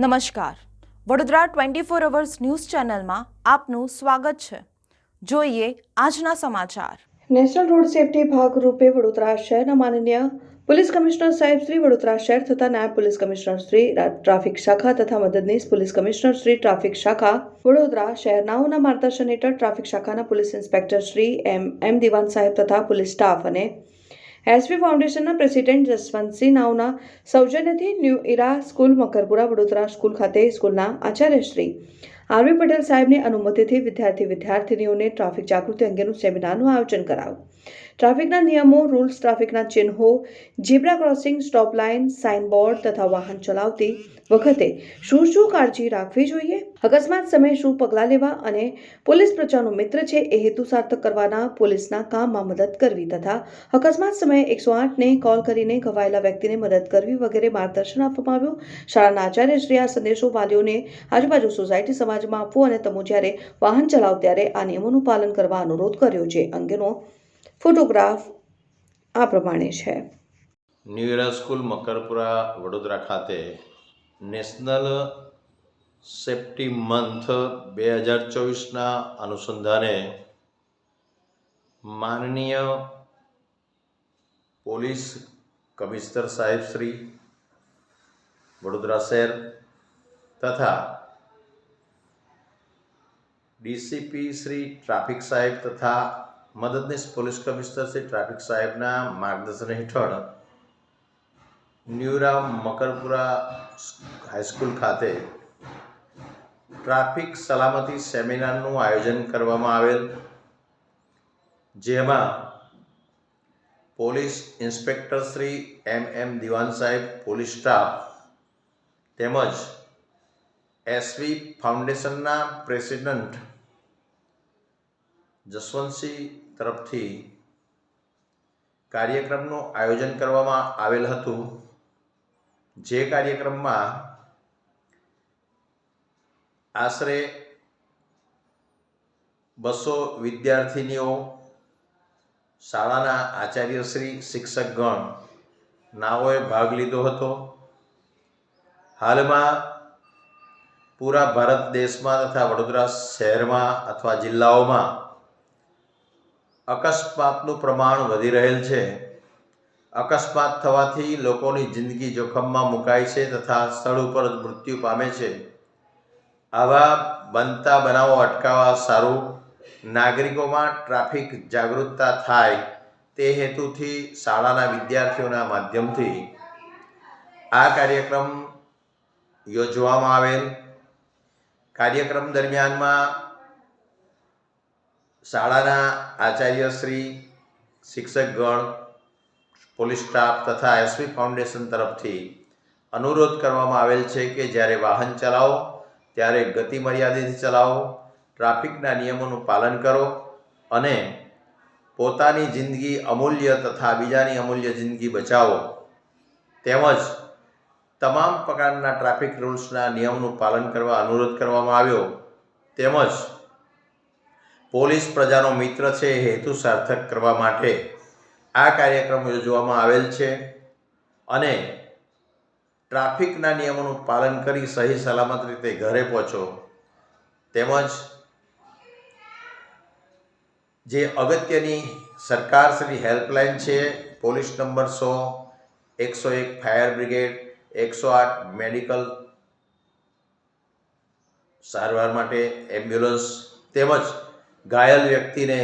નમસ્કાર. Vadodara twenty four hours news ચેનલમાં આપનું સ્વાગત છે. જોઈએ આજના સમાચાર. નેશનલ રોડ સેફટી ભાગરૂપે વડોદરા શહેરના માનનીય પોલીસ કમિશનર સાહેબ શ્રી વડોદરા શહેર તથા નાયબ પોલીસ કમિશનર શ્રી ટ્રાફિક શાખા તથા મદદનીશ પોલીસ કમિશનર શ્રી ટ્રાફિક શાખા, વડોદરા શહેરનાઓના માર્ગદર્શન હેઠળ ટ્રાફિક શાખાના police inspector Shri M M Diwan સાહેબ તથા પોલીસ સ્ટાફ અને એસપી ફાઉન્ડેશનના president Jaswantsinh નાવના સૌજન્યથી new era school Makarpura Vadodara school ખાતે સ્કૂલના આચાર્ય શ્રી આરવી પટેલ સાહેબની અનુમતિથી વિદ્યાર્થી વિદ્યાર્થીનીઓને ટ્રાફિક જાગૃતિ અંગેનું સેમિનારનું આયોજન કરાયું. ટ્રાફિકના નિયમો, રૂલ્સ ટ્રાફિકના ચિહ્નો, zebra crossing, stop line, signboard તથા વાહન ચલાવતી વખતે શું શું કાળજી રાખવી જોઈએ? અકસ્માત સમયે શું પગલાં લેવા અને પોલીસ પ્રજાનો મિત્ર છે એ હેતુ સાર્થક કરવાના પોલીસના કામમાં મદદ કરવી તથા અકસ્માત સમયે એકસો આઠને કોલ કરીને ઘવાયેલા વ્યક્તિને મદદ કરવી વગેરે માર્ગદર્શન આપવામાં આવ્યું. શાળાના આચાર્ય શ્રી આ સંદેશો વાલીઓને આજુબાજુ સોસાયટી સમાજમાં આપવો અને તમે જ્યારે વાહન ચલાવો ત્યારે આ નિયમોનું પાલન કરવા અનુરોધ કર્યો. છે અંગેનો ફોટોગ્રાફ આ પ્રમાણે છે. ન્યૂ સ્કૂલ મકરપુરા, વડોદરા ખાતે નેશનલ સેફ્ટી મંથ બે હજાર ચોવીસના અનુસંધાને માનનીય પોલીસ કમિશનર સાહેબ શ્રી, વડોદરા શહેર તથા ડીસીપી શ્રી ટ્રાફિક સાહેબ તથા મદદનીશ પોલીસ કમિશનર શ્રી ટ્રાફિક સાહેબના માર્ગદર્શન હેઠળ ન્યુરા મકરપુરા હાઈસ્કૂલ ખાતે ટ્રાફિક સલામતી સેમિનારનું આયોજન કરવામાં આવેલ, જેમાં police inspector Shri M M Diwan સાહેબ, પોલીસ સ્ટાફ તેમજ એસવી ફાઉન્ડેશનના પ્રેસિડન્ટ જસવંતસિંહ તરફથી કાર્યક્રમનું આયોજન કરવામાં આવેલ હતું. જે કાર્યક્રમમાં આશરે બસો વિદ્યાર્થીનીઓ, શાળાના આચાર્યશ્રી, શિક્ષકગણ, નાઓએ ભાગ લીધો હતો. હાલમાં પૂરા ભારત દેશમાં તથા વડોદરા શહેરમાં અથવા જિલ્લાઓમાં અકસ્માતનું પ્રમાણ વધી રહેલ છે. અકસ્માત થવાથી લોકોની જિંદગી જોખમમાં મુકાય છે તથા સ્થળ ઉપર જ મૃત્યુ પામે છે. આવા બનતા બનાવો અટકાવવા સારું. નાગરિકોમાં ટ્રાફિક જાગૃતતા થાય તે હેતુથી શાળાના વિદ્યાર્થીઓના માધ્યમથી આ કાર્યક્રમ યોજવામાં આવેલ. કાર્યક્રમ દરમિયાનમાં શાળાના આચાર્યશ્રી શિક્ષકગણ, પોલીસ સ્ટાફ તથા એસપી ફાઉન્ડેશન તરફથી અનુરોધ કરવામાં આવેલ છે કે જ્યારે વાહન ચલાવો, ત્યારે ગતિ મર્યાદિત ચલાવો, ટ્રાફિકના નિયમોનું પાલન કરો અને પોતાની જિંદગી અમૂલ્ય તથા બીજાની અમૂલ્ય જિંદગી બચાવો. તેમજ તમામ પ્રકારના ટ્રાફિક રૂલ્સના નિયમોનું પાલન કરવા અનુરોધ કરવામાં આવ્યો. તેમજ પોલીસ પ્રજાનો મિત્ર છે એ હેતુ સાર્થક કરવા માટે આ કાર્યક્રમ યોજવામાં આવેલ છે અને ટ્રાફિકના નિયમોનું પાલન કરી સહી સલામત રીતે ઘરે પહોંચો. તેમજ જે અગત્યની સરકારશ્રી હેલ્પલાઇન છે, પોલીસ નંબર સો, એકસો એક ફાયર બ્રિગેડ, એકસો આઠ મેડિકલ સારવાર માટે એમ્બ્યુલન્સ તેમજ ઘાયલ વ્યક્તિને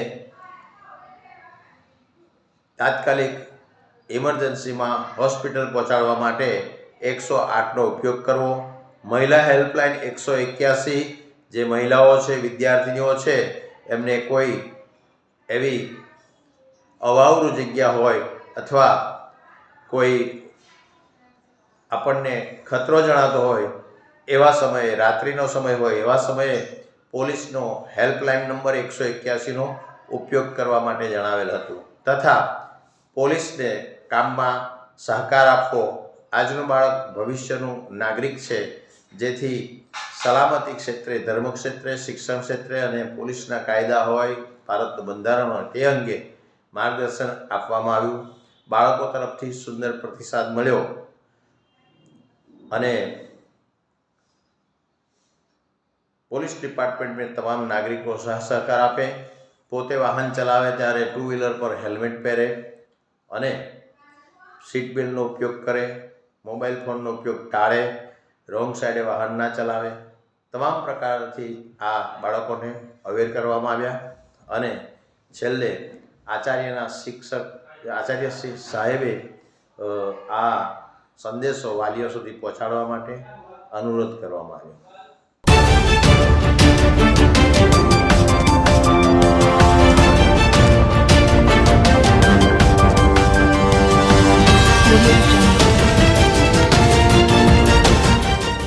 તાત્કાલિક ઇમરજન્સીમાં હોસ્પિટલ પહોંચાડવા માટે એકસો આઠનો ઉપયોગ કરવો. મહિલા હેલ્પલાઇન એકસો એક્યાસી, જે મહિલાઓ છે, વિદ્યાર્થીનીઓ છે, એમને કોઈ એવી અવાવરું જગ્યા હોય અથવા કોઈ આપણને ખતરો જણાતો હોય, એવા સમયે, રાત્રિનો સમય હોય, એવા સમયે પોલીસનો હેલ્પલાઇન નંબર એકસો એક્યાસીનો ઉપયોગ કરવા માટે જણાવેલ હતું. તથા પોલીસને કામમાં સહકાર આપવો આજનું બાળક ભવિષ્યનું નાગરિક છે, જેથી સલામતી ક્ષેત્રે ધર્મ ક્ષેત્રે શિક્ષણ ક્ષેત્રે અને પોલીસના કાયદા હોય, ભારતનું બંધારણ હોય તે અંગે માર્ગદર્શન આપવામાં આવ્યું. બાળકો તરફથી સુંદર પ્રતિસાદ મળ્યો અને પોલીસ ડિપાર્ટમેન્ટને તમામ નાગરિકો સહ સહકાર આપે. પોતે વાહન ચલાવે ત્યારે ટુ વ્હીલર પર હેલ્મેટ પહેરે અને સીટ બેલ્ટનો ઉપયોગ કરે, મોબાઈલ ફોનનો ઉપયોગ ટાળે, રોંગ સાઈડે વાહન ના ચલાવે. તમામ પ્રકારથી આ બાળકોને અવેર કરવામાં આવ્યા અને છેલ્લે આચાર્યના શિક્ષક, આચાર્ય શ્રી સાહેબે આ સંદેશો વાલીઓ સુધી પહોંચાડવા માટે અનુરોધ કરવામાં આવ્યો.